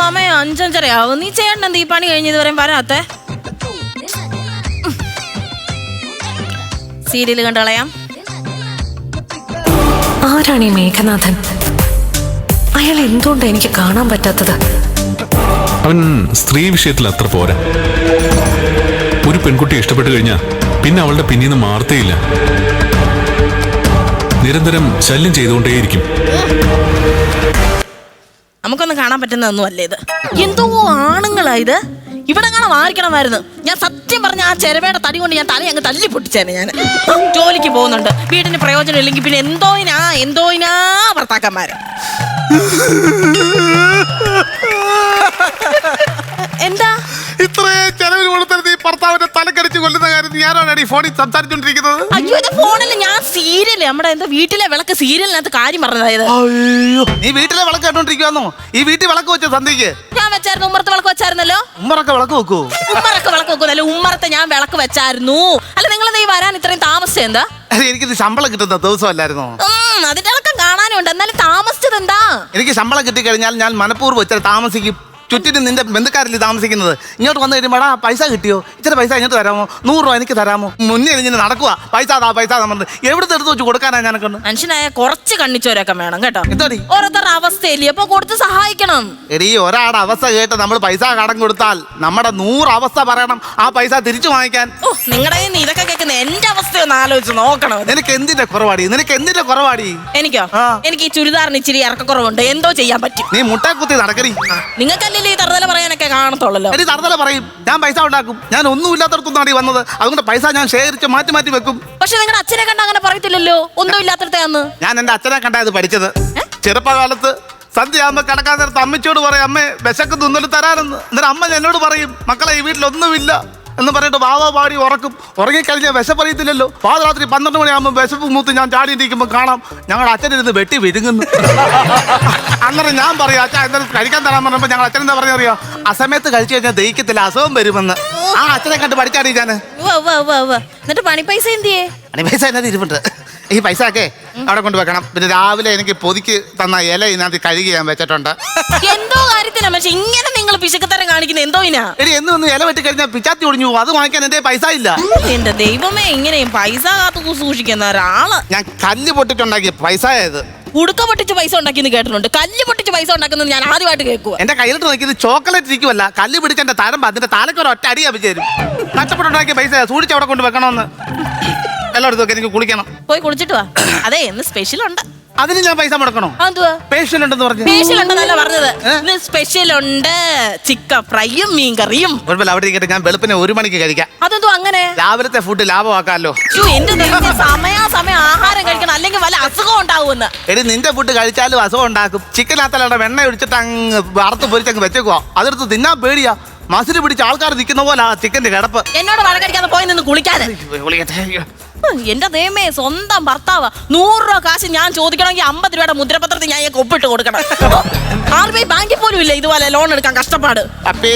സമയം അഞ്ചഞ്ചരയാവും നീ ചെയ്യണ്ട എന്ത് ഈ പണി കഴിഞ്ഞ് ഇതുവരെ വരാത്തെ. സീരിയൽ കണ്ടളയാം ആരാണ് ഈ മേഘനാഥൻ? അയാൾ എന്തുകൊണ്ട് എനിക്ക് കാണാൻ പറ്റാത്തത്? അവൻ സ്ത്രീ വിഷയത്തിൽ അത്ര പോരാ. ഒരു പെൺകുട്ടി ഇഷ്ടപ്പെട്ടു കഴിഞ്ഞാൽ പിന്നെ അവളുടെ പിന്നീന്ന് മാർത്തേയില്ല നിരന്തരം ശല്യം ചെയ്തുകൊണ്ടേയിരിക്കും. നമുക്കൊന്നും കാണാൻ പറ്റുന്നതൊന്നും അല്ല ഇത്. എന്തോ ആണുങ്ങളാ ഇത്. ഇവിടെ കാണാൻ വാങ്ങിക്കണമായിരുന്നു ഞാൻ സത്യം പറഞ്ഞ ആ ചെരവയുടെ തടി കൊണ്ട് ഞാൻ തല അങ്ങ് തല്ലി പൊട്ടിച്ചേനെ ഞാൻ. ജോലിക്ക് പോകുന്നുണ്ട്. വീടിന് പ്രയോജനം ഇല്ലെങ്കിൽ പിന്നെ എന്തോയിനാ എന്തോയിനാ ഭർത്താക്കന്മാര്? എന്താ? ഇത്രയും ചെലവിൽ കൊടുത്തിരുന്ന ഈ ഭർത്താവിന്റെ തലക്കടിച്ച് കൊല്ലുന്ന കാര്യം ഞാനാണ് ഈ ഫോണിൽ സംസാരിച്ചോണ്ടിരിക്കുന്നത്. അയ്യോ ഇത് ഫോണിൽ ഞാൻ സീരിയൽ. നമ്മുടെ എന്താ വീട്ടിലെ വിളക്ക് സീരിയലിനകത്ത് കാര്യം പറഞ്ഞതായത്. അയ്യോ. നീ വീട്ടിലെ വിളക്ക് കേട്ടോണ്ടിരിക്കുവാന്നോ ഈ വീട്ടിൽ വിളക്ക് വെച്ച സന്ധ്യക്ക് ഞാൻ വെച്ചായിരുന്നു ഉമ്മറത്ത് വിളക്ക് വെച്ചായിരുന്നല്ലോ? ഉമ്മറൊക്കെ വിളക്ക് വെക്കൂ? ഉമ്മറൊക്കെ വിളക്ക് വെക്കുന്നല്ലോ ഉമ്മറത്തെ ഞാൻ വിളക്ക് വെച്ചായിരുന്നു. അല്ല നിങ്ങൾ നീ വരാൻ ഇത്രയും താമസം എന്താ? എനിക്ക് എനിക്കിത് ശമ്പളം കിട്ടുന്ന ദിവസമല്ലായിരുന്നോ? അതിന്റെ ഇളക്കം കാണാനുണ്ട്. എന്നാലും താമസിച്ചത് എന്താ? എനിക്ക് ശമ്പളം കിട്ടിക്കഴിഞ്ഞാൽ ഞാൻ മനഃപൂർവം ഇച്ചിരി താമസിക്കും. ചുറ്റിനും നിന്റെ ബന്ധുക്കാരിൽ താമസിക്കുന്നത്? ഇങ്ങോട്ട് വന്നു കഴിയുമ്പോൾ ആ പൈസ കിട്ടിയോ? ഇച്ചിരി പൈസ ഇങ്ങോട്ട് തരാമോ? നൂറ് രൂപ എനിക്ക് തരാമോ? മുന്നേ ഇങ്ങനെ നടക്കുക പൈസ താ പൈസ പറഞ്ഞ് എവിടുത്തെ എടുത്ത് വെച്ച് കൊടുക്കാനാ ഞാനൊക്കെ മനുഷ്യനായ കുറച്ച് കണ്ണിച്ചോരൊക്കെ വേണം കേട്ടോ. എന്തോടി? ഓരോരുത്തരുടെ അവസ്ഥയില്ലേ? അപ്പൊ കൊടുത്ത് സഹായിക്കണം. എടീ ഒരാളുടെ അവസ്ഥ കേട്ട് നമ്മൾ പൈസ കടം കൊടുത്താൽ നമ്മുടെ നൂറ് അവസ്ഥ പറയണം ആ പൈസ തിരിച്ചു വാങ്ങിക്കാൻ. ഓ നിങ്ങളുടെ കയ്യിൽ നിന്ന് ഇതൊക്കെ കേൾക്കുന്ന എന്റെ അവസ്ഥ ഒന്ന് ആലോചിച്ച് നോക്കണം. എനിക്ക് നിനക്ക് എന്തിന്റെ കുറവാടി? നിനക്ക് എന്തിന്റെ കുറവാടി? എനിക്കോ? ആ. എനിക്ക് ഈ ചുരിദാറിന് ഇച്ചിരി ഇറക്കക്കുറവുണ്ട്. എന്തോ ചെയ്യാൻ പറ്റും. നീ മുട്ടാക്കുത്തി നടക്കടി. നിങ്ങൾക്കല്ലേ ഈ തറുതല പറയാനൊക്കെ കാണത്തുള്ളല്ലോ. എടി തറുതല പറയും. ഞാൻ പൈസ ഉണ്ടാക്കും. ഞാൻ ഒന്നും ഇല്ലാത്തടത്തുനിന്നാണ് ഈ വന്നത്. അതുകൊണ്ട് പൈസ ഞാൻ ശേഖരിച്ച് മാറ്റി മാറ്റി വെക്കും. പക്ഷെ നിങ്ങളുടെ അച്ഛനെ കണ്ട അങ്ങനെ പറയത്തില്ലല്ലോ? ഒന്നും ഇല്ലാത്തടത്താന്ന് ഞാൻ എന്റെ അച്ഛനെ കണ്ടായത് പഠിച്ചത്. ചെറുപ്പകാലത്ത് സന്ധ്യയാകുമ്പോ കിടക്കാൻ നേരത്ത് അമ്മച്ചോട് പറയും അമ്മേ വിശക്ക് തുന്നൽ തരാനെന്ന്. എന്നിട്ട് അമ്മ എന്നോട് പറയും മക്കളെ ഈ വീട്ടിലൊന്നുമില്ല. എന്ന് പറഞ്ഞിട്ട് വാവ പാടി ഉറക്കും. ഉറങ്ങിക്കഴിഞ്ഞാൽ വിശപ്പറിയത്തില്ലല്ലോ. പാതിരാത്രി പന്ത്രണ്ട് മണിയാകുമ്പോൾ വിശപ്പ് മൂത്ത് ഞാൻ ചാടി ഇരിക്കുമ്പോൾ കാണാം ഞങ്ങളുടെ അച്ഛനിരുന്ന് വെട്ടി വിഴുങ്ങുന്നു അന്നേരം ഞാൻ പറയാം അച്ഛൻ എന്താ കഴിക്കാൻ തരാൻ പറഞ്ഞപ്പോൾ ഞങ്ങൾ അച്ഛൻ എന്താ പറയാ അറിയോ? ആ സമയത്ത് കഴിച്ചു കഴിഞ്ഞാൽ ദഹിക്കത്തില്ല അസുഖം വരുമെന്ന്. ആ അച്ഛനെ കണ്ട് പഠിച്ചാടി ഞാൻ. എന്നിട്ട് പണി പൈസ എന്തിയേ? പണി പൈസ എന്നത് ഇരിപ്പുണ്ട്. ഈ പൈസ ഒക്കെ അവിടെ കൊണ്ട് വെക്കണം പിന്നെ രാവിലെ എനിക്ക് പൊതിക്ക് തന്ന ഇല ഇതിനകത്ത് കഴുകി ഞാൻ വെച്ചിട്ടുണ്ട്. എന്തോ കാര്യത്തിനാ പക്ഷെ ഇങ്ങനെ നിങ്ങൾ പിശുക്കത്തരം കാണിക്കുന്ന എന്തോ ഇനാ? എടി എന്ന് ഒന്ന് ഇല വെട്ടി കഴിഞ്ഞാൽ പിച്ചാത്തി ഒടിഞ്ഞു പോകും. അത് വാങ്ങിക്കാൻ എന്റെ പൈസ ഇല്ല. എന്റെ ദൈവമേ ഇങ്ങനെ പൈസ കാത്തു സൂക്ഷിക്കുന്ന ഒരാൾ. ഞാൻ കല്ല് പൊട്ടിട്ടുണ്ടാക്കിയ പൈസ ആയത് ഉടുക്ക പൊട്ടിച്ച് പൈസ ഉണ്ടാക്കിയെന്ന് കേട്ടിട്ടുണ്ട്. കല്ല് പൊട്ടിച്ച് പൈസ ഉണ്ടാക്കുന്നത് ഞാൻ ആദ്യമായിട്ട് കേൾക്കുക എന്റെ കയ്യിലിട്ട് നോക്കിയത് ചോക്ലേറ്റ് ഇരിക്കുമല്ല കല്ല് പിടിച്ച എന്റെ തരമ്പ് അതിന്റെ തലക്ക് ഒരു ഒറ്റ അടി അഭിചേരും കഷ്ടപ്പെട്ടുണ്ടാക്കിയ പൈസ സൂക്ഷിച്ച് അവിടെ കൊണ്ട് വെക്കണമെന്ന് എല്ലായിടത്തും എനിക്ക് കുളിക്കണം. പോയി കുളിച്ചിട്ട് വാ. അതെ ഇന്ന് സ്പെഷ്യൽ ഉണ്ട്. അതിന് ഞാൻ പൈസ മുടക്കണോ? എന്തുവാ സ്പെഷ്യൽ ഉണ്ടെന്ന് പറഞ്ഞു. സ്പെഷ്യൽ ഉണ്ടെന്നല്ല പറഞ്ഞത്. ഇന്ന് സ്പെഷ്യൽ ഉണ്ട് ചിക്കൻ ഫ്രൈയും മീൻ കറിയും കുഴപ്പമില്ല അവിടെ ഇരിക്കട്ടെ. ഞാൻ വെളുപ്പിനെ ഒരു മണിക്ക് കഴിക്കാം. അതെന്തോ അങ്ങനെ? രാവിലത്തെ ഫുഡ് ലാഭമാക്കാമല്ലോ. എന്റെ ദൈവമേ, സമയാസമയം ആഹാരം കഴിക്കണം. അല്ലെങ്കിൽ വല്ല അസുഖം ഉണ്ടാവുമെന്ന്. എടി നിന്റെ ഫുഡ് കഴിച്ചാലും അസുഖം ഉണ്ടാക്കും. ചിക്കനകത്തല്ല വെണ്ണ ഒഴിച്ചിട്ട് അങ്ങ് വറുത്ത് പൊരിച്ചങ്ങ് വെച്ചേക്കുവാ. അതെടുത്ത് തിന്നാൻ പേടിയാ. മസിൽ പിടിച്ച ആൾക്കാർ നിൽക്കുന്ന പോലെ ആ ചിക്കന്റെ കിടപ്പ്. എന്നോട് വഴക്കടിക്കാതെ പോയി നിന്ന് കുളിക്കാതെ. വിളിക്കട്ടെ. എന്റെ ദൈവമേ സ്വന്തം ഭർത്താവ്. നൂറ് രൂപ കാശ് ഞാൻ ചോദിക്കണമെങ്കിൽ അമ്പത് രൂപയുടെ മുദ്രപത്രത്തിൽ ഞാൻ ഒപ്പിട്ട് കൊടുക്കണം. ആർ ബി ബാങ്കിൽ പോലും ഇല്ല ഇതുപോലെ ലോൺ എടുക്കാൻ കഷ്ടപ്പാട്. പപ്പി.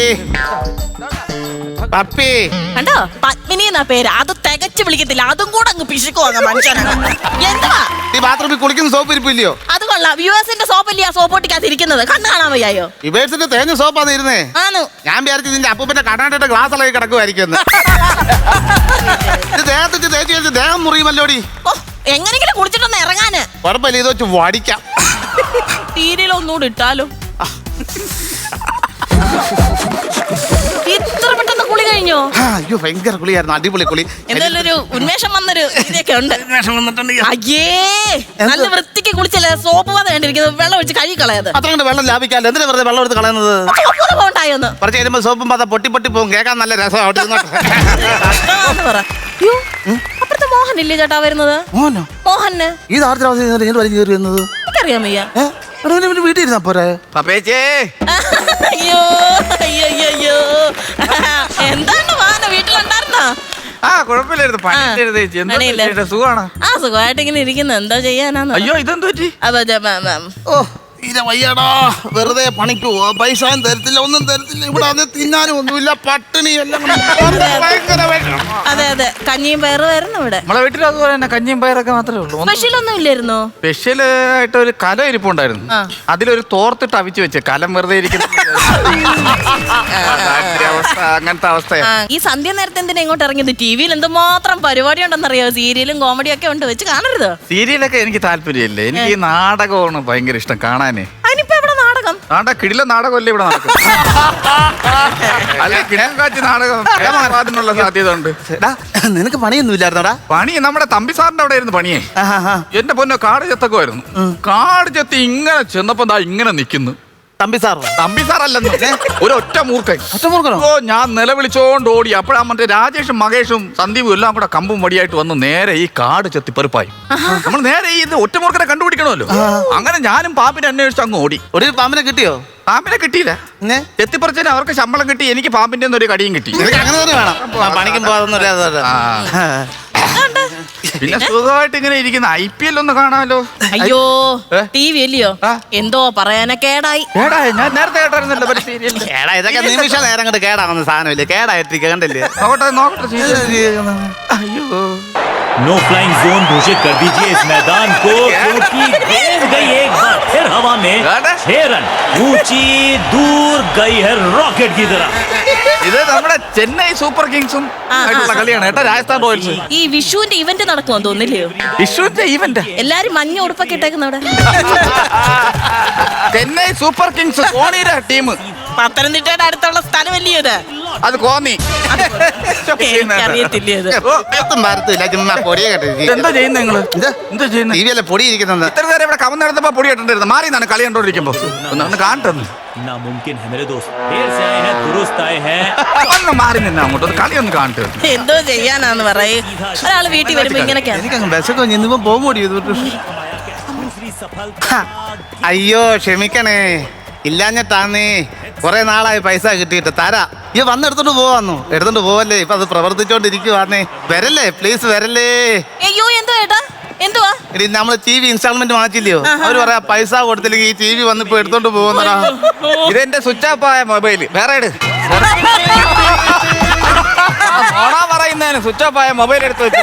പപ്പി. കണ്ടോ? പത്മിനി എന്നാ പേര്. അത് തികച്ചു വിളിക്കത്തില്ല. അതും കൂടെ അങ്ങ് പിശുക്കുവാങ്ങ മനുഷ്യനാണ് എന്തുവാ? ഈ ബാത്റൂമിൽ കുളിക്കുന്ന സോപ്പ് ഇരിപ്പില്ലയോ അത് കൊള്ളാം. യു എസിന്റെ സോപ്പല്ലേ ആ സോപ്പൊട്ടിക്കകത്ത് ഇരിക്കുന്നത്? കണ്ണു കാണാൻ വയ്യായോ? ഇവേഴ്സിന്റെ തേഞ്ഞ സോപ്പാണ് ഇരുന്നേ? ഞാൻ വിചാരിച്ചു നിന്റെ അപ്പൂപ്പന്റെ കണ്ണാണ്ടിട്ട് ഗ്ലാസ് ഇളകി കിടക്കുമായിരിക്കും കഴിച്ച് ദേഹം മുറിയുമല്ലോടി? ഓ എങ്ങനെങ്കിലും കുളിച്ചിട്ടൊന്ന് ഇറങ്ങാന്. കുഴപ്പമില്ല ഇത് വെച്ച് വടിക്കാം. തീരയിലൊന്നുകൂടി ഇട്ടാലോ? ഇത്ര പെട്ടെന്ന് കുളി കഴിഞ്ഞോ? ആ, അയ്യോ ഭയങ്കര കുളിയായിരുന്നു. അടിപൊളി കുളി. എന്തായാലും ഒരു ഉന്മേഷം വന്നൊരു ഇതൊക്കെ ഉണ്ട്. വിഷം വന്നിട്ടുണ്ട്. അയ്യേ നല്ല വൃത്തിക്ക് കുളിച്ചല്ലേ? സോപ്പ് കണ്ടിരിക്കുന്നത്. വെള്ളം ഒഴിച്ച് കഴുകി കളയത്. അത്ര കണ്ട് വെള്ളം ലാഭിക്കാമല്ലോ എന്തിനാ വെറുതെ വെള്ളം എടുത്ത് കളയുന്നത്? സോപ്പ് പോണ്ടായോന്ന് കുറച്ച് കഴിയുമ്പോൾ സോപ്പും പാത പൊട്ടി പൊട്ടി പോകും. കേൾക്കാൻ നല്ല രസം അവിടെ ഇരുന്നോട്ടെ. കഷ്ടമാണെന്ന് പറ. യ്യോ, അപ്പുറത്തെ മോഹൻ ഇല്ലേ ചേട്ടാ വരുന്നത്? മോനോ മോഹന്? ഈ അവസ്ഥ ഇങ്ങനെ വലിഞ്ഞു കയറി വരുന്നത്? എനിക്കറിയാൻ വയ്യ. ഏ? എടാ, ഇവന് വീട്ടിൽ ഇരുന്നാ പോരെ? പപ്പേച്ചേ. അയ്യോ അയ്യോ അയ്യോ, അയ്യോ. എന്താണ് മോഹന വീട്ടിലുണ്ടായിരുന്നോ? ആ കുഴപ്പമില്ലായിരുന്നു. പണിയില്ലായിരുന്നു ചേച്ചി. എന്താ പണിയില്ല. ചേച്ചിയുടെ സുഖമാണ്? ആ സുഖമായിട്ട് ഇങ്ങനെ ഇരിക്കുന്നു. എന്താ ചെയ്യാനാന്ന്? അയ്യോ ഇതെന്ത് പറ്റി? അപ്പൊ ജ- മ- മ- ഓ. തീരെ വയ്യടാ. വെറുതെ പണിക്ക് പോവാ. പൈസയും തരത്തില്ല ഒന്നും തരത്തില്ല. ഇവിടെ അത് തിന്നാനും ഒന്നുമില്ല പട്ടിണി എല്ലാം അതെ അതെ. കഞ്ഞിയും പയറ് വരുന്നു ഇവിടെ. നമ്മളെ വീട്ടിൽ അതുപോലെ തന്നെ കഞ്ഞിയും പയറൊക്കെ മാത്രമേ ഉള്ളൂ. സ്പെഷ്യൽ ഒന്നും ഇല്ലായിരുന്നു? സ്പെഷ്യൽ ആയിട്ട് ഒരു കലം ഇരിപ്പുണ്ടായിരുന്നു. അതിലൊരു തോർത്തിട്ട് അവിച്ച് വെച്ച് കലം വെറുതെ ഇരിക്കുന്ന. അവസ്ഥ അങ്ങനത്തെ അവസ്ഥയാ. ഈ സന്ധ്യ നേരത്തെ എന്തിനാ ഇങ്ങോട്ട് ഇറങ്ങിയത്? ടി വിയിൽ എന്തുമാത്രം പരിപാടി ഉണ്ടെന്നറിയോ സീരിയലും കോമഡിയൊക്കെ ഒക്കെ ഉണ്ട് വെച്ച് കാണരുത്. സീരിയലൊക്കെ എനിക്ക് താല്പര്യമില്ല. എനിക്ക് ഈ നാടകമാണ് ഭയങ്കര ഇഷ്ടം. അതിനിപ്പോ എവിടെ നാടകം? നാടക കിടില നാടകമല്ലേ ഇവിടെ നടക്കും? അല്ലെ കിടം കാച്ചി നാടകം അതിനുള്ള സാധ്യത ഉണ്ട്. എടാ, നിനക്ക് പണിയൊന്നും ഇല്ലായിരുന്നോടാ? പണി നമ്മുടെ തമ്പി സാറിന്റെ അവിടെ ആയിരുന്നു പണിയേ. എന്റെ പൊന്നോ കാട് ചെത്തൊക്കെ കാട് ചെത്തി ഇങ്ങനെ ചെന്നപ്പോ ദാ ഇങ്ങനെ നിക്കുന്നു. തമ്പി സാർ. തമ്പി ഒരു ഒറ്റ മൂർക്കൻ ഒറ്റമൂർഖനോ? ഓ ഞാൻ നിലവിളിച്ചോണ്ട് ഓടി. അപ്പോഴാ മറ്റേ രാജേഷും മകേഷും സന്ദീപും എല്ലാം കൂടെ കമ്പും വടിയായിട്ട് വന്ന് നേരെ ഈ കാട് ചെത്തിപ്പറിപ്പായി നമ്മൾ നേരെ ഈ ഇത് ഒറ്റമൂർക്കനെ കണ്ടുപിടിക്കണമല്ലോ. അങ്ങനെ ഞാനും പാമ്പിനെ അന്വേഷിച്ച് അങ്ങ് ഓടി. ഒരു പാമ്പിനെ കിട്ടിയോ? പാമ്പിനെ കിട്ടിയില്ല. പിന്നെ ചെത്തിപ്പറിച്ചതിന് അവർക്ക് ശമ്പളം കിട്ടി എനിക്ക് പാമ്പിന്റെ ഒരു കടിയും കിട്ടി. അങ്ങനെ തന്നെ വേണം. പണിക്കും പോകാതൊന്നും ആ. പിന്നെ സുഖമായിട്ട് ഇങ്ങനെ ഇരിക്കുന്ന ഐ പി എൽ ഒന്ന് കാണാമല്ലോ അയ്യോ ഏ? ടി വി അല്ലയോ ആ. എന്തോ പറയാനെ കേടായി ഏടാ ഞാൻ നേരത്തെ കേട്ടായിരുന്നല്ലോ ഒരു സീരിയലിൽ കേടാ ഇതൊക്കെ നിമിഷ നേരം കൊണ്ട് കേടാവുന്ന സാധനമില്ലേ കേടായിട്ടിരിക്കുക കണ്ടില്ലേ നോക്കട്ടെ നോക്കട്ടെ serial. അയ്യോ नो फ्लाइंग जोन घोषित कर दीजिए इस मैदान को क्योंकि गेंद गई एक बार फिर हवा में गाना? छह रन ऊंची दूर गई है रॉकेट की तरह ഇത് നമ്മുടെ ചെന്നൈ സൂപ്പർ കിങ്സും ആയിട്ടുള്ള കളിയാണ് കേട്ടോ രാജസ്ഥാൻ റോയൽസ്. ഈ വിഷുവിന്റെ ഇവന്റ് നടക്കുമോ തോന്നില്ലയോ വിഷുവിന്റെ ഇവന്റ് എല്ലാരും മഞ്ഞ ഉടുപ്പൊക്കെ ഇട്ടേക്കുന്ന അവിടെ. ചെന്നൈ സൂപ്പർ കിങ്സ് ധോണിയുടെ ടീം. പത്തനംതിട്ടയുടെ അടുത്തുള്ള സ്ഥലം ഇത്? അത് കോന്നി എന്താ എന്താ? പൊടി ഇരിക്കുന്നത്? ഇത്ര നേരം ഇവിടെ കവന്ന് നടന്നപ്പോ പൊടി ഇട്ടിരുന്നത് മാറി നിന്നാണ് കളി കണ്ടോണ്ടിരിക്കുമ്പോ. ഒന്ന് ഒന്ന് കളി കാണട്ടെ. എന്തോ ചെയ്യാനാന്ന് പറയേ. ഒരാൾ വീട്ടിൽ വരുമ്പോ ഇങ്ങനെയൊക്കെ അയ്യോ ക്ഷമിക്കണേ. ഇല്ലാഞ്ഞിട്ടാന്നേ. കൊറേ നാളായി പൈസ കിട്ടിയിട്ട്. തരാ. ഈ വന്നെടുത്തോണ്ട് പോവാന്നു. എടുത്തോണ്ട് പോവല്ലേ. ഇപ്പൊ അത് പ്രവർത്തിച്ചോണ്ടിരിക്കുവാന്നേ. വരല്ലേ? പ്ലീസ് വരല്ലേ. അയ്യോ എന്തോ ഏട്ടാ? എന്തുവാ? ഇനി നമ്മൾ ടി വി ഇൻസ്റ്റാൾമെന്റ് വാങ്ങിച്ചില്ലയോ അവർ പറയാ പൈസ കൊടുത്തില്ലെങ്കിൽ ഈ ടി വി വന്നിപ്പോ എടുത്തോണ്ട് പോകുന്നടാ ഇതെന്റെ സ്വിച്ച് ഓഫ് ആയ മൊബൈൽ വേറെ പറയുന്നതിന് സ്വിച്ച് ഓഫ് ആയ മൊബൈൽ എടുത്ത് വെച്ച്.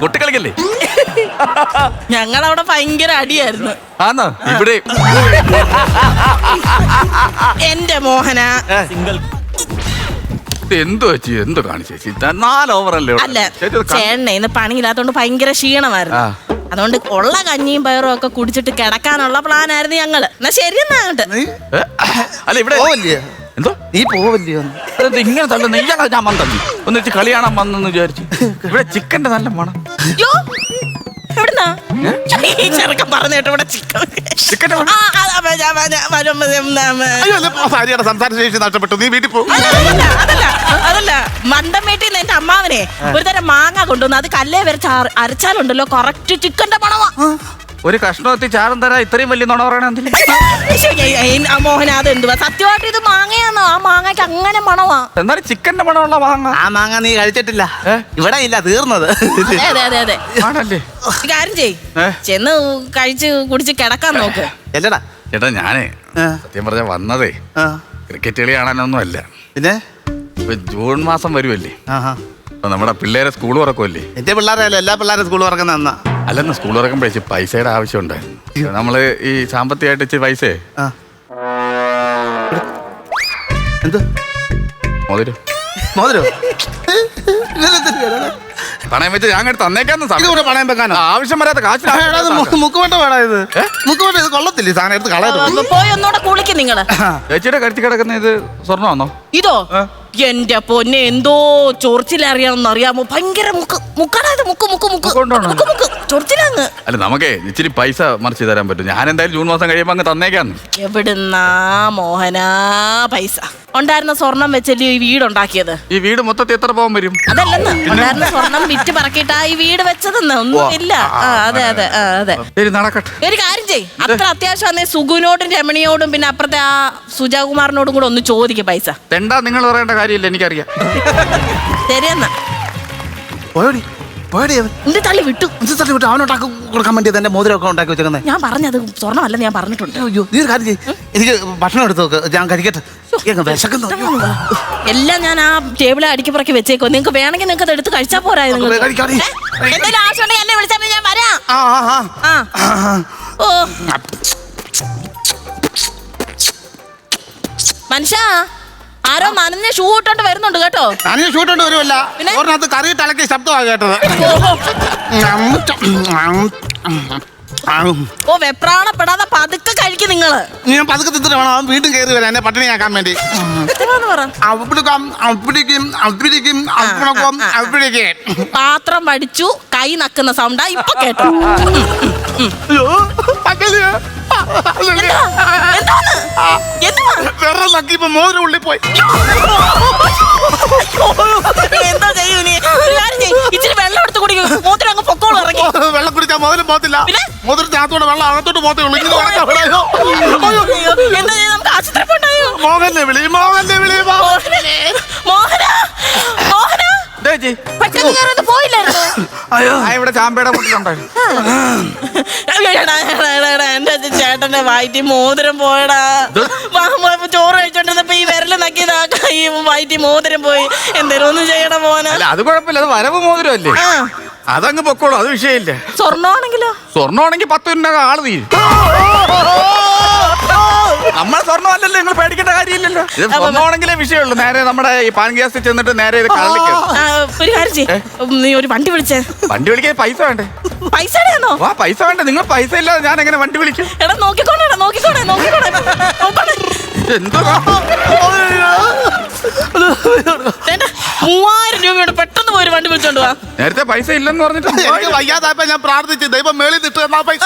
പൊട്ടിക്കളിക്കല്ലേ ഞങ്ങളവിടെ ഭയങ്കര അടിയായിരുന്നു. ആന്നാ? ഇവിടെ. എന്റെ മോഹന. എന്തോ ചേച്ചി? എന്തോ കാണിച്ചേച്ചി നാല് അല്ല ചേട്ടനെ ഇന്ന് പണിയില്ലാത്തോണ്ട് ഭയങ്കര ക്ഷീണമായിരുന്നു. അതുകൊണ്ട് ഉള്ള കഞ്ഞിയും പയറും ഒക്കെ കുടിച്ചിട്ട് കിടക്കാനുള്ള പ്ലാനായിരുന്നു ഞങ്ങൾ. എന്നാ ശരി എന്നാ അല്ല ഇവിടെ എന്തോ? ഈ പോവല്ലേ അതെന്ത് ഇങ്ങനെ തള്ളു? ഇയാളാ ഞാൻ മന്തി ഒന്നിച്ച് കളി കാണാൻ വന്നെന്ന് വിചാരിച്ചു. ഇവിടെ ചിക്കന്റെ നല്ല മണം. ഇവിടെ ചിക്കൻ. ചിക്കൻ ആ, അയ്യോ നീ വീട്ടിൽ അതല്ല, അതല്ല, അമ്മാവനെ ഒരു തരം മാങ്ങ കൊണ്ടുവന്ന് അത് കല്ലേ വരച്ച് അരച്ചാലുണ്ടല്ലോ. കൊറക്റ്റ് ചിക്കന്റെ മണമാ. ഒരു കഷ്ണത്തി ചാരം തരാ ഇത്രയും വലിയ നുണ പറയണ എന്തിന്? ശ്ശെ, ഏയ്, ഏയ്, ആ മോഹന അത് എന്തുവാ സത്യമായിട്ട് ഇത് മാങ്ങയാന്നോ? ആ മാങ്ങയ്ക്ക് അങ്ങനെ മണവാ എന്നാലും ചിക്കന്റെ മണമുള്ള മാങ്ങ? ആ മാങ്ങ നീ കഴിച്ചിട്ടില്ല? ഇവിടെ ഇല്ല തീർന്നത്. ആണല്ലേ? കാര്യം ചെയ്? ചെന്ന് കഴിച്ച് കുടിച്ച് കിടക്കാൻ നോക്ക്. എല്ലടാ ചേട്ടാ ഞാനേ സത്യം പറഞ്ഞ വന്നതേ ക്രിക്കറ്റ് കളി കാണാനൊന്നും അല്ല. പിന്നെ? ഇപ്പൊ ജൂൺ മാസം വരുമല്ലേ ആഹാ. നമ്മുടെ പിള്ളേരെ സ്കൂൾ തുറക്കുമല്ലേ എന്റെ പിള്ളേരെ എല്ലാ പിള്ളേരെ സ്കൂൾ തുറക്കുന്ന അല്ലെന്ന് സ്കൂൾ തുറക്കുമ്പോഴേ പൈസയുടെ ആവശ്യമുണ്ട്. നമ്മൾ ഈ സാമ്പത്തികമായിട്ട് ഇച്ചിരി പൈസ ആ. എന്ത്? മുതൽ മോതിരോ? പണയം വെച്ച് ഞാൻ അങ്ങോട്ട് തന്നേക്കാന്ന് സമയം ഇതുകൂടെ പണയം വെക്കാനോ? ആവശ്യം വരാത്ത കാശിനാണ് മുക്കുവട്ട വേടാ ഇത്. മുക്കുവട്ട ഇത് കൊള്ളത്തില്ല ഈ സാധനം എടുത്ത് കളയരുത് അപ്പൊ പോയി? ഒന്നുകൂടെ കുളിക്കും നിങ്ങൾ. ചേച്ചിയുടെ കരുത്തി കിടക്കുന്ന ഇത് സ്വർണമാണോ ഇതോ? എന്റെ പൊന്നെ എന്തോ ചൊറിച്ചിലറിയാമെന്ന് അറിയാമോ? ഭയങ്കര മുക്ക് മുക്കാടാ ഇത് മുക്ക് മുക്ക്. മുക്ക് മുക്കുകൊണ്ടാണോ? മുക്ക് മുക്ക്. ചൊറിച്ചിലാന്ന് അല്ല നമുക്കേ ഇച്ചിരി പൈസ മറിച്ച് തരാൻ പറ്റും. ഞാൻ എന്തായാലും ജൂൺ മാസം കഴിയുമ്പോ അങ്ങ് തന്നേക്കാന്ന്. എവിടുന്നാ മോഹനാ പൈസ? ഉണ്ടായിരുന്ന സ്വർണം വെച്ചല്ലേ ഈ വീട് ഉണ്ടാക്കിയത് ഈ വീട് മൊത്തത്തിൽ എത്ര പോകാൻ വരും? അതല്ലെന്ന്. ഉണ്ടായിരുന്ന സ്വർണം വിറ്റ് പറക്കിട്ടാ ഈ വീട് വെച്ചതെന്ന്. ഒന്നും ഇല്ല ആ അതെ അതെ ആ അതെ. ശരി നടക്കട്ടെ. ഒരു കാര്യം ചെയ് അത്ര അത്യാവശ്യം അന്നേ സുഗുനോടും രമണിയോടും പിന്നെ അപ്പുറത്തെ ആ സുജാകുമാറിനോടും കൂടെ ഒന്ന് ചോദിക്കും പൈസ. തെണ്ടാ നിങ്ങൾ പറയേണ്ട കാര്യമില്ല എനിക്കറിയാം. ശരിയെന്നാ. പോയടി. അവൻ. എന്റെ തള്ളി വിട്ടു. ഇത് തട്ടി വിട്ട്? അവനോട്ടാക്കി കൊടുക്കാൻ വേണ്ടി എന്റെ മോതിരമൊക്കെ ഉണ്ടാക്കി വെച്ചേക്കുന്നേ. ഞാൻ പറഞ്ഞത് സ്വർണമല്ലെന്ന് ഞാൻ പറഞ്ഞിട്ടുണ്ട്. അയ്യോ നീ ഒരു കാര്യം ചെയ്യ്. എനിക്ക് ഭക്ഷണം എടുത്ത് നോക്ക്. ഞാൻ കഴിക്കട്ടെ. എങ്ങ് വിശക്കുന്നു. അയ്യോ. എല്ലാം ഞാൻ ആ ടേബിളെ അടിക്കുപുറക്കി വെച്ചേക്കോ നിങ്ങൾക്ക് വേണമെങ്കിൽ നിങ്ങൾക്ക് എടുത്ത് കഴിച്ചാൽ പോരായോ നിങ്ങൾക്ക്. എന്തെങ്കിലും ആവശ്യമുണ്ടെങ്കിൽ എന്നെ വിളിച്ചാൽ മതി, ഞാൻ വരാം. ആ ആ ആ. ആ. ആ, ആ. ഓ മനുഷ്യ. ആരോ നനഞ്ഞ ഷൂ ഇട്ടോണ്ട് വരുന്നുണ്ട് കേട്ടോ. നനഞ്ഞ ഷൂ ഇട്ടോണ്ട് വരുമല്ല പിന്നെ? ഓറിനകത്ത് കറി തലക്കി ശബ്ദമാണ് കേട്ടത്. ഓ വെപ്രാണപ്പെടാതെ പതുക്കെ കഴിക്കും നിങ്ങൾ. ഞാൻ പതുക്കെ തിന്നിട്ട് വേണം. വീണ്ടും കയറി വരാൻ എന്നെ പട്ടിണിയാക്കാൻ വേണ്ടി. പാത്രം വടിച്ചു കൈ നക്കുന്ന സൗണ്ടാ ഇപ്പൊ കേട്ടോ. എന്തുവാ? വെറുതെ നക്കിയപ്പോ മോതിരം ഉള്ളിൽ പോയി. എന്താ ചെയ്യൂ നീ? ഒരു കാര്യം ചെയ്യ്. ഇച്ചിരി വെള്ളം എടുത്ത് കുടിക്കും. മൂത്രം അങ്ങ് പൊക്കോളം ഇറങ്ങി. വെള്ളം കുടിച്ചാൽ മോതിരം പോകത്തില്ല. പിന്നെ? മോതിരത്തിനകത്തോടെ വെള്ളം അകത്തോട്ട് പോകത്തേ ഉള്ളൂ. ഇങ്ങനെ നടക്കാൻ വിടായോ? അയ്യോ. എന്താ ചെയ്യ? നമുക്ക് ആശുപത്രി പോണ്ടായോ? മോഹന്റെ വിളി മോഹന്റെ വിളി മോ- മോഹന. മോഹന എന്താ ചേച്ചി. പെട്ടെന്ന് കയറി പോയില്ലായിരുന്നു. അയ്യോ. ആ ഇവിടെ ചാമ്പയുടെ മുട്ടിലുണ്ടായിരുന്നു എടാ, എടാ, എടാ, എടാ, എന്റെ ചേട്ടന്റെ വയറ്റി മോതിരം പോയടാ. ചോറ് കഴിച്ചോണ്ടിരുന്നപ്പോ ഈ വിരൽ നക്കിയതാ കൈ വയറ്റി മോതിരം പോയി. എന്തേലും ഒന്നും ചെയ്യണം പോന അല്ല അത് കുഴപ്പമില്ല അത് വരവ് മോതിരമല്ലേ? ആ. അതങ്ങ് പൊക്കോളൂ അത് വിഷയമില്ല. സ്വർണമാണെങ്കിലോ? സ്വർണമാണെങ്കിൽ പത്ത് മിനിറ്റ് ആൾ തീരും. നമ്മൾ സ്വർണമല്ലല്ലോ നിങ്ങൾ പേടിക്കേണ്ട കാര്യമില്ലല്ലോ. ഇത് സ്വർണമാണെങ്കിലേ വിഷയമുള്ളൂ. നേരെ നമ്മുടെ ഈ പാൻ ഗ്യാസിൽ ചെന്നിട്ട് നേരെ ഇത് കള്ളിക്ക് ആ, ഒരു കാര്യം ചെയ്യ് നീ ഒരു വണ്ടി വിളിച്ചേ. വണ്ടി വിളിക്കാൻ പൈസ വേണ്ടേ? പൈസ വാ പൈസ വേണ്ടേ? നിങ്ങൾ പൈസ ഇല്ലാതെ ഞാൻ എങ്ങനെ വണ്ടി വിളിക്കും? എടാ നോക്കിക്കോണേ നോക്കിക്കോണേ നോക്കിക്കോണേ. നോക്കണേ. എന്തോ വേണ്ട മൂവായിരം രൂപയുടെ വണ്ടി വിളിച്ചോണ്ട് വാ. നേരത്തെ പൈസ ഇല്ലെന്ന് പറഞ്ഞിട്ട് എനിക്ക് വയ്യാതായപ്പോ ഞാൻ പ്രാർത്ഥിച്ചു. ദൈവം മേളിൽ നിട്ട് എന്നാ പൈസ.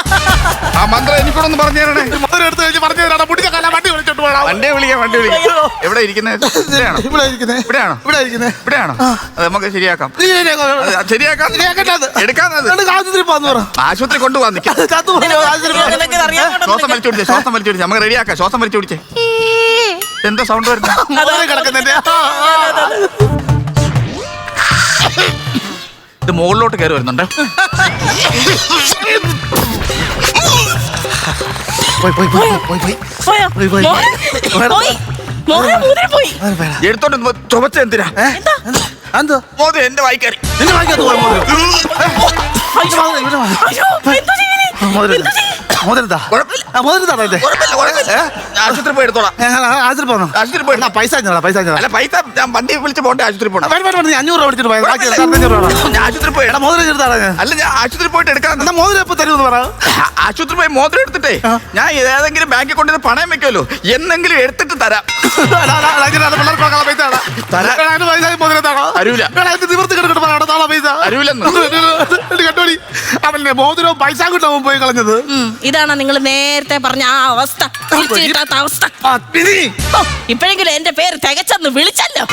ആ മന്ത്രം എനിക്കൂടൊന്ന് പറഞ്ഞു തരണേ. മന്ത്രം എടുത്ത് കഴിഞ്ഞ് പറഞ്ഞു തരാം മുടിച്ച കാല വണ്ടി വിളിച്ചോണ്ട് പോകണം വണ്ടി വിളിക്കാം വണ്ടി വിളിക്കാം. എവിടെ ഇരിക്കുന്നത് ഇവിടെയാണോ? ഇവിടെ ഇരിക്കുന്നേ. ഇവിടെയാണോ? ഇവിടെ ഇരിക്കുന്നേ. ഇവിടെയാണോ? അത് നമുക്ക് ശരിയാക്കാം. ശരിയാക്കാം. ശരിയാക്കണ്ടത്. എടുക്കാന്നത് ആശുപത്രി പോന്ന് പറ. ആശുപത്രി കൊണ്ടുപോകാൻ നിൽക്കാം ശ്വാസം വലിച്ചു പിടിച്ചേ ശ്വാസം വലിച്ചു പിടിച്ചേ നമുക്ക് റെഡിയാക്കാം ശ്വാസം വലിച്ചു പിടിച്ചേ എന്താ സൗണ്ട് വരുന്നത് കിടക്കുന്നില്ല കിടക്കുന്നതിന്റെ ഇത് മുകളിലോട്ട് കയറി വരുന്നുണ്ട്? പോയി പോയി പോയി പോയി പോയി. പോയോ? പോയി, പോയി. മോഹൻ? പോയി. മോഹൻ മോതിരം പോയി. എടുത്തോണ്ട് ചുമച്ച എന്തിനാ? എന്താ? എന്റെ വായിക്കാരി ആശുപത്രി പോയി എടുത്തോളാം. ആശുപത്രി പോന്നോ? ആശുപത്രി പോയി പൈസ പൈസ അല്ല പൈസ ഞാൻ വണ്ടി വിളിച്ച് പോകണ്ടേ ആശുപത്രി പോകണം വേണ്ട വേണ്ട വേണ്ട, അഞ്ഞൂറ് രൂപ വിളിച്ചിട്ട് പോയത് ബാക്കി അഞ്ഞൂറ് രൂപ ഞാൻ ആശുപത്രി പോയി എടാ മോതിരം അല്ല ഞാൻ ആശുപത്രി പോയിട്ട് എടുക്കാൻ എന്നാ മോതിരം എപ്പോ തരുമെന്ന് പറ. ആശുപത്രി പോയി മോതിരം എടുത്തിട്ടേ. ഞാൻ ഏതെങ്കിലും ബാങ്കിൽ കൊണ്ടുവന്ന് പണയം വെക്കുമല്ലോ. എന്നെങ്കിലും എടുത്തിട്ട് തരാം. പൈസ. തരാം. എടാ, അതിന് പൈസ മോതിരം താടാ. തരൂല. നിവർത്തി കിടക്കട്ടെ പറ, കണ്ടോടി. അവന്റെ മോതിരവും പൈസ കിട്ടും അവൻ പോയി കളഞ്ഞത്. ഇതാണ് നിങ്ങൾ നേരത്തെ പറഞ്ഞ ആ അവസ്ഥ. തിരിച്ചു കിട്ടാത്ത അവസ്ഥ. ഇപ്പോഴെങ്കിലും എന്റെ പേര് തികച്ചെന്ന് വിളിച്ചല്ലോ.